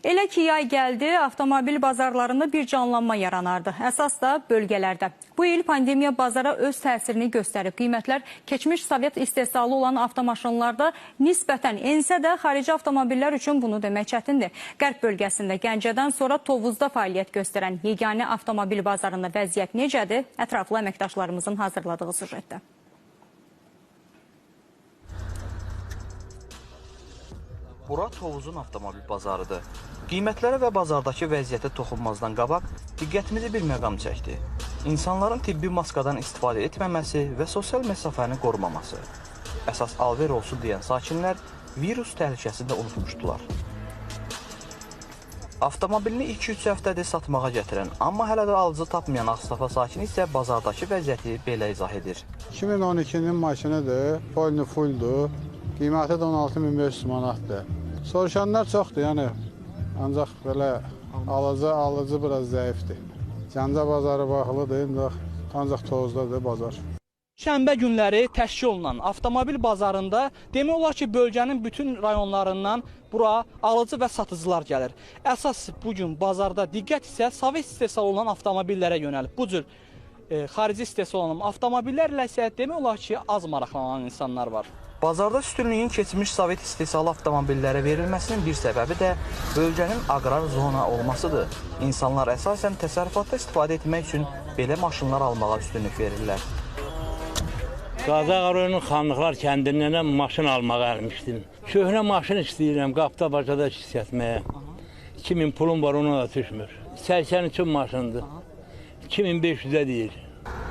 Elə ki yay gəldi, avtomobil bazarlarında bir canlanma yaranardı. Əsas da bölgələrdə. Bu il pandemiya bazara öz təsirini göstərib. Qiymətlər keçmiş Sovet istehsalı olan avtomaşınlarda nisbətən ensə də xarici avtomobillər üçün bunu demək çətindir. Qərb bölgəsində Gəncədən sonra Tovuzda fəaliyyət göstərən yeganə avtomobil bazarında vəziyyət necədir? Ətraflı əməkdaşlarımızın hazırladığı süjetdə. Bura Tovuzun avtomobil bazarıdır. Qiymətlərə və bazardakı vəziyyətə toxunmazdan qabaq diqqətimizi bir məqam çəkdi. İnsanların tibbi maskadan istifadə etməməsi və sosial məsafəni qorumaması. Əsas alver olsun deyən sakinlər virus təhlükəsini də unutmuşdular. Avtomobilini 2-3 həftədir satmağa gətirən, amma hələ də alıcı tapmayan Ağstafa sakini isə bazardakı vəziyyəti belə izah edir. 2012-nin maşinidir, polni fulldur. Qiyməti də 16500 manatdır. Soruşanlar çoxdur, yəni ancaq belə alıcı alıcı biraz zəifdir. Gəncə bazarı bağlıdır, indi ancaq Tovuzdadır bazar. Şənbə günləri təşkil olunan avtomobil bazarında demək olar ki, bölgənin bütün rayonlarından bura alıcı və satıcılar gəlir. Əsas bu gün bazarda diqqət isə Sovet istehsalı olan avtomobillərə yönəlib. Bu cür e, xarici istehsal olan avtomobillərlə isə demək olar ki, az maraqlanan insanlar var. Bazarda üstünlüyün keçmiş Sovet istehsalı avtomobillərə verilməsinin bir səbəbi də bölgənin aqrar zona olmasıdır. İnsanlar əsasən təsərrüfatda istifadə etmək üçün belə maşınlar almağa üstünlük verirlər. Qazaq rayonunun xanlıqlar kəndindən də maşın almağa gəlmişdim. Köhnə maşın istəyirəm, qapda bacada işlətməyə. 2000 pulum var, ona da düşmür. 83 maşındır. 2500-ə deyir.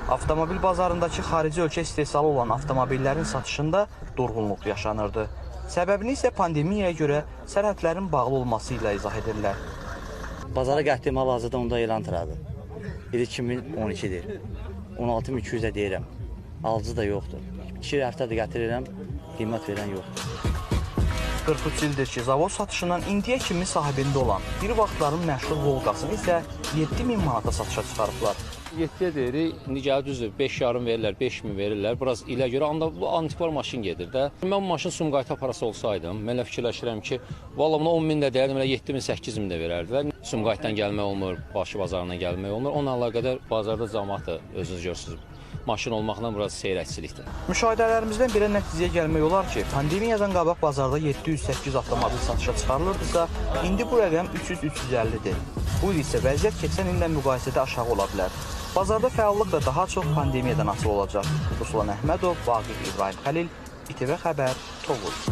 Avtomobil bazarındakı xarici ölkə istehsalı olan avtomobillərin satışında durğunluq yaşanırdı. Səbəbini isə pandemiyaya görə sərhədlərin bağlı olması ilə izah edirlər. Bazara gəldiyim hal-hazırda onda elan tiradı. Biri 2012-dir. 16200-ə deyirəm. Alıcı da yoxdur. 2 həftədir gətirirəm, qiymət verən yoxdur. 43 ildir ki, zavod satışından indiyə kimi sahibində olan bir vaxtların məşhur Volqasını isə 7000 manata satışa çıxarıblar. 7-yə deyirik, gəlir düzdür, 5 yarım verirlər, 5000 verirlər. Biraz ilə görə anda bu antikvar maşın gedir də. Mən maşın Sumqayıta aparası olsaydım, mən elə fikirləşirəm ki, valla buna 10 min də deyərdim, elə 7 min, 8 min də verərdilər. Sumqayıtdan gəlmək olmur, Bakı bazarından gəlmək olmur. Onunla əlaqədar bazarda cəmaət də özünüz görürsünüz. Maşın olmaqla biraz seyrəkçilikdir. Müşahidələrimizdən belə nəticəyə gəlmək olar ki, pandemiyadan qabaq bazarda 700-800 avtomobil satışa çıxarılırdısa, indi bu rəqəm 300-350-dir. Bu il isə vəziyyət keçən illə müqayisədə aşağı ola bilər. Bazarda fəallıq da daha çox pandemiyadan asılı olacaq. Ruslan Əhmədov, Vaqif İbrahim Xəlil, İTV Xəbər, Tovuz.